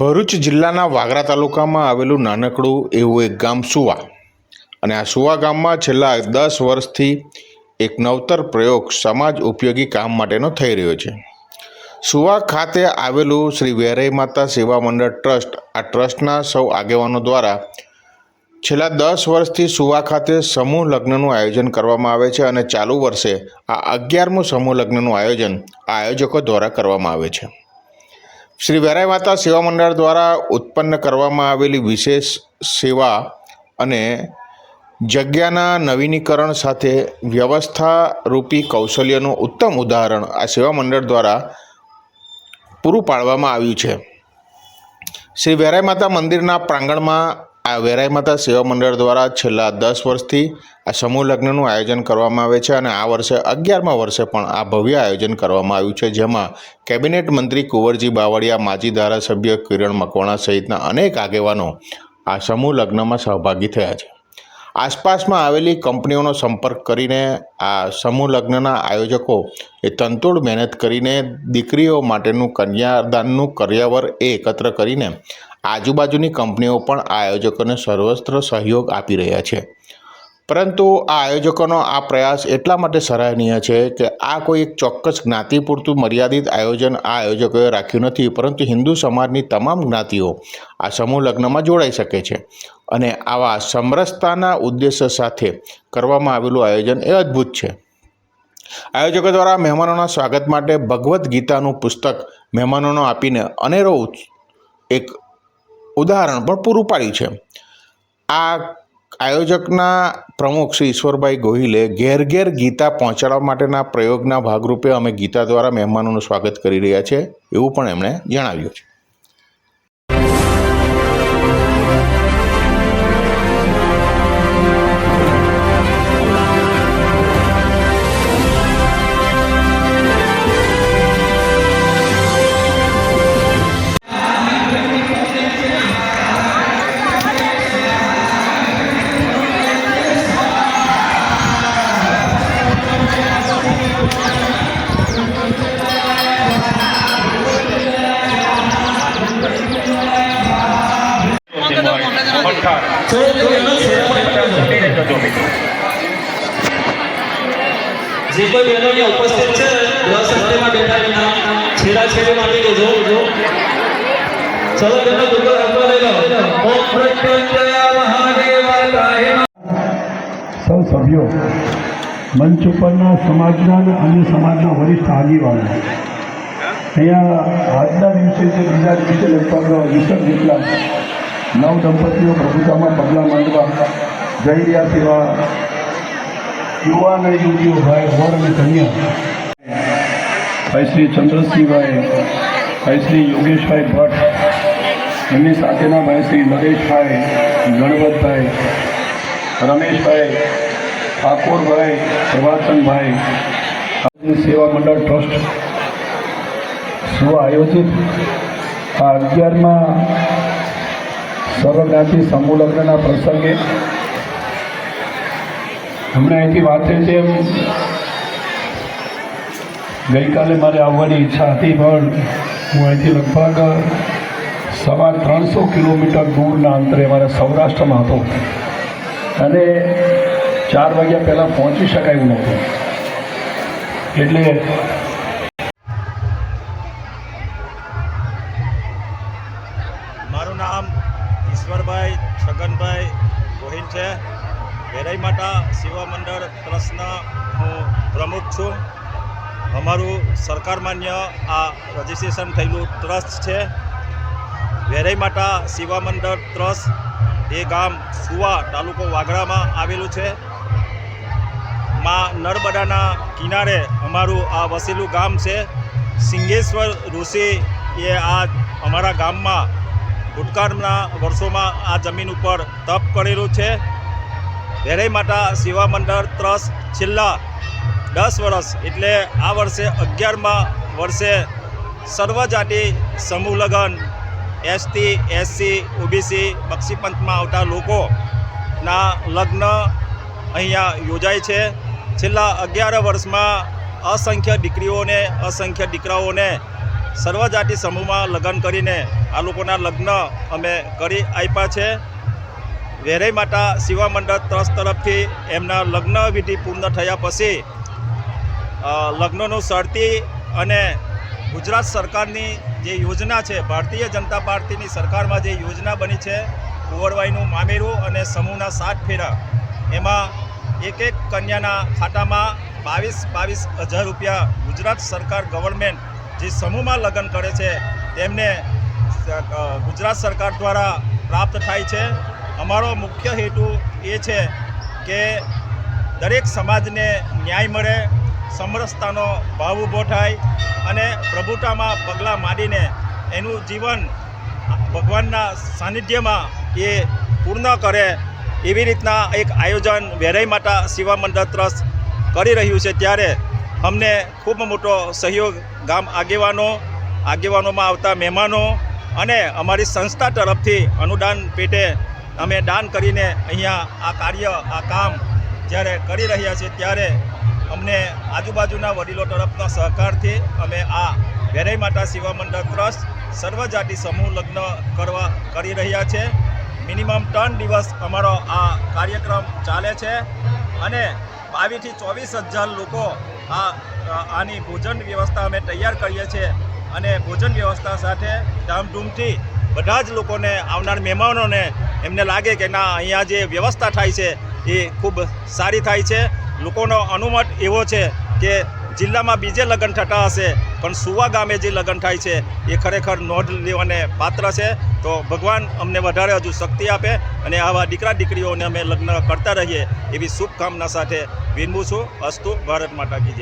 ભરૂચ જિલ્લાના વાગરા તાલુકામાં આવેલું નાનકડું એવું એક ગામ સુવા. અને આ સુવા ગામમાં છેલ્લા દસ વર્ષથી એક નવતર પ્રયોગ સમાજ ઉપયોગી કામ માટેનો થઈ રહ્યો છે. સુવા ખાતે આવેલું શ્રી વેરાઈ માતા સેવા મંડળ ટ્રસ્ટ, આ ટ્રસ્ટના સૌ આગેવાનો દ્વારા છેલ્લા દસ વર્ષથી સુવા ખાતે સમૂહ લગ્નનું આયોજન કરવામાં આવે છે અને ચાલુ વર્ષે આ અગિયારમું સમૂહ લગ્નનું આયોજન આ આયોજકો દ્વારા કરવામાં આવે છે. શ્રી વેરાઈ માતા સેવા મંડળ દ્વારા ઉત્પન્ન કરવામાં આવેલી વિશેષ સેવા અને જગ્યાના નવીનીકરણ સાથે વ્યવસ્થારૂપી કૌશલ્યનું ઉત્તમ ઉદાહરણ આ સેવા મંડળ દ્વારા પૂરું પાડવામાં આવ્યું છે. શ્રી વેરાઈ માતા મંદિરના પ્રાંગણમાં આ વેરાઈ માતા સેવા મંડળ દ્વારા છેલ્લા દસ વર્ષથી આ સમૂહ લગ્નનું આયોજન કરવામાં આવે છે અને આ વર્ષે અગિયારમા વર્ષે પણ આ ભવ્ય આયોજન કરવામાં આવ્યું છે, જેમાં કેબિનેટ મંત્રી કુંવરજી બાવળિયા, માજી ધારાસભ્ય કિરણ મકવાણા સહિતના અનેક આગેવાનો આ સમૂહ લગ્નમાં સહભાગી થયા છે. આસપાસમાં આવેલી કંપનીઓનો સંપર્ક કરીને આ સમૂહ લગ્નના આયોજકો એ તંતોડ મહેનત કરીને દીકરીઓ માટેનું કન્યાદાનનું કર્યાવર એ એકત્ર કરીને આજુબાજુની કંપનીઓ પણ આ આયોજકોને સર્વસ્ત્ર સહયોગ આપી રહ્યા છે. પરંતુ આ આયોજકોનો આ પ્રયાસ એટલા માટે સરાહનીય છે કે આ કોઈ એક ચોક્કસ જ્ઞાતિ પૂરતું મર્યાદિત આયોજન આ આયોજકોએ રાખ્યું નથી, પરંતુ હિન્દુ સમાજની તમામ જ્ઞાતિઓ આ સમૂહ લગ્નમાં જોડાઈ શકે છે અને આવા સમરસતાના ઉદ્દેશ્ય સાથે કરવામાં આવેલું આયોજન એ અદ્ભુત છે. આયોજકો દ્વારા મહેમાનોના સ્વાગત માટે ભગવદ્ ગીતાનું પુસ્તક મહેમાનોનો આપીને અનેરો એક ઉદાહરણ પણ પૂરું પાડ્યું છે. આ આયોજકના પ્રમુખ શ્રી ઈશ્વરભાઈ ગોહિલે ઘેર ઘેર ગીતા પહોંચાડવા માટેના પ્રયોગના ભાગરૂપે અમે ગીતા દ્વારા મહેમાનોનું સ્વાગત કરી રહ્યા છે એવું પણ એમણે જણાવ્યું છે. બહેનો અહીંયા સૌ સભ્યો, મંચ ઉપરના સમાજના અને સમાજના વરિષ્ઠ આગેવાનો. અહીંયા આજના દિવસે જે બીજા દિવસે લગભગ વીસેક જેટલા નવ દંપતીઓ પ્રભુતામાં પગલાં માંડવા જઈ રહ્યા છે યુવાન અને યુવતીઓ ભાઈ, વર અને કન્યા. ભાઈ શ્રી ચંદ્રસિંહભાઈ, ભાઈ શ્રી યોગેશભાઈ ભટ્ટ, એમની સાથેના ભાઈ શ્રી નરેશભાઈ, ગણવતભાઈ, રમેશભાઈ, ઠાકોરભાઈ પ્રભાચનભાઈ આજની સેવા મંડળ ટ્રસ્ટ, સ્વ આયોજિત આ અગિયારમાં સર્વજ્ઞાતિ સમૂહ લગ્નના પ્રસંગે હમણાં અહીંથી વાત થઈ છે ગઈકાલે મારે આવવાની ઈચ્છા હતી, પણ હું અહીંથી લગભગ સવા ત્રણસો કિલોમીટર દૂરના અંતરે મારા સૌરાષ્ટ્રમાં હતો. અને ચાર વાગ્યા પહેલાં પહોંચી શકાય એવું નહોતું. એટલે મારું નામ ઈશ્વરભાઈ છગનભાઈ ગોહિલ છે. વેરાઈ માતા સેવા મંડળ ટ્રસ્ટના હું પ્રમુખ છું. અમારું સરકાર માન્ય આ રજિસ્ટ્રેશન થયેલું ટ્રસ્ટ છે. વેરાઈ માતા સેવા મંડળ ટ્રસ્ટ એ ગામ સુવા તાલુકો વાગડામાં આવેલું છે. માં નર્મદાના કિનારે અમારું આ વસેલું ગામ છે. સિંગેશ્વર ઋષિ એ આ અમારા ગામમાં ભૂતકાળના વર્ષોમાં આ જમીન ઉપર તપ કરેલું છે. વેરાઈ માતા સેવા મંડળ ટ્રસ્ટ છેલ્લા દસ વર્ષ એટલે આ વર્ષે અગિયારમાં વર્ષે સર્વજાતિ સમૂહ લગ્ન એસટી, એસસી, ઓબીસી બક્ષીપંથમાં આવતા લોકોના લગ્ન અહીંયા યોજાય છે. છેલ્લા અગિયાર વર્ષમાં અસંખ્ય દીકરીઓને, અસંખ્ય દીકરાઓને સર્વજાતિ સમૂહમાં લગ્ન કરીને આ લોકોના લગ્ન અમે કરી આપ્યા છે. વેરાઈ માતા શિવા મંડળ ટ્રસ્ટ તરફથી એમના લગ્ન વિધિ પૂર્ણ થયા પછી લગ્નનું શરતી અને ગુજરાત સરકારની જે યોજના છે, ભારતીય જનતા પાર્ટીની સરકારમાં જે યોજના બની છે, કુંવરવાઈનું મામેરું અને સમૂહના સાત ફેરા, એમાં એક એક કન્યાના ખાતામાં બાવીસ બાવીસ હજાર રૂપિયા ગુજરાત સરકાર ગવર્મેન્ટ જે સમૂહમાં લગ્ન કરે છે, તેમને ગુજરાત સરકાર દ્વારા પ્રાપ્ત થાય છે. અમારો મુખ્ય હેતુ એ છે કે દરેક સમાજને ન્યાય મળે, સમરસતાનો ભાવ ઊભો થાય અને પ્રભુતામાં પગલાં માંડીને એનું જીવન ભગવાનના સાનિધ્યમાં એ પૂર્ણ કરે એવી રીતના એક આયોજન વેરાઈ માતા શિવા મંડળ ટ્રસ્ટ કરી રહ્યું છે. ત્યારે અમને ખૂબ મોટો સહયોગ, ગામ આગેવાનો, આગેવાનોમાં આવતા મહેમાનો અને અમારી સંસ્થા તરફથી અનુદાન પેટે અમે દાન કરીને અહીંયા આ કાર્ય, આ કામ જ્યારે કરી રહ્યા છીએ ત્યારે અમને આજુબાજુના વડીલો તરફના સહકારથી અમે આ વેરાઈ માતા સેવા મંડળ ટ્રસ્ટ સર્વજાતિ સમૂહ લગ્ન કરવા કરી રહ્યા છે. મિનિમમ ત્રણ દિવસ અમારો આ કાર્યક્રમ ચાલે છે અને બાવીસથી ચોવીસ હજાર લોકો આ, આની ભોજન વ્યવસ્થા અમે તૈયાર કરીએ છીએ અને ભોજન વ્યવસ્થા સાથે ધામધૂમથી બધા જ લોકોને, આવનાર મહેમાનોને એમને લાગે કે ના, અહીંયા જે વ્યવસ્થા થાય છે, એ ખૂબ સારી થાય છે. લોકોનો અનુમત એવો છે કે જિલ્લામાં બીજે લગ્ન થતા હશે, પણ સુવા ગામે જે લગ્ન થાય છે, એ ખરેખર નોંધ લેવાને પાત્ર છે. તો ભગવાન અમને વધારે હજુ શક્તિ આપે અને આવા દીકરા દીકરીઓને અમે લગ્ન કરતા રહીએ એવી શુભકામના સાથે વિનવું છું. અસ્તુ ભારત માતા કી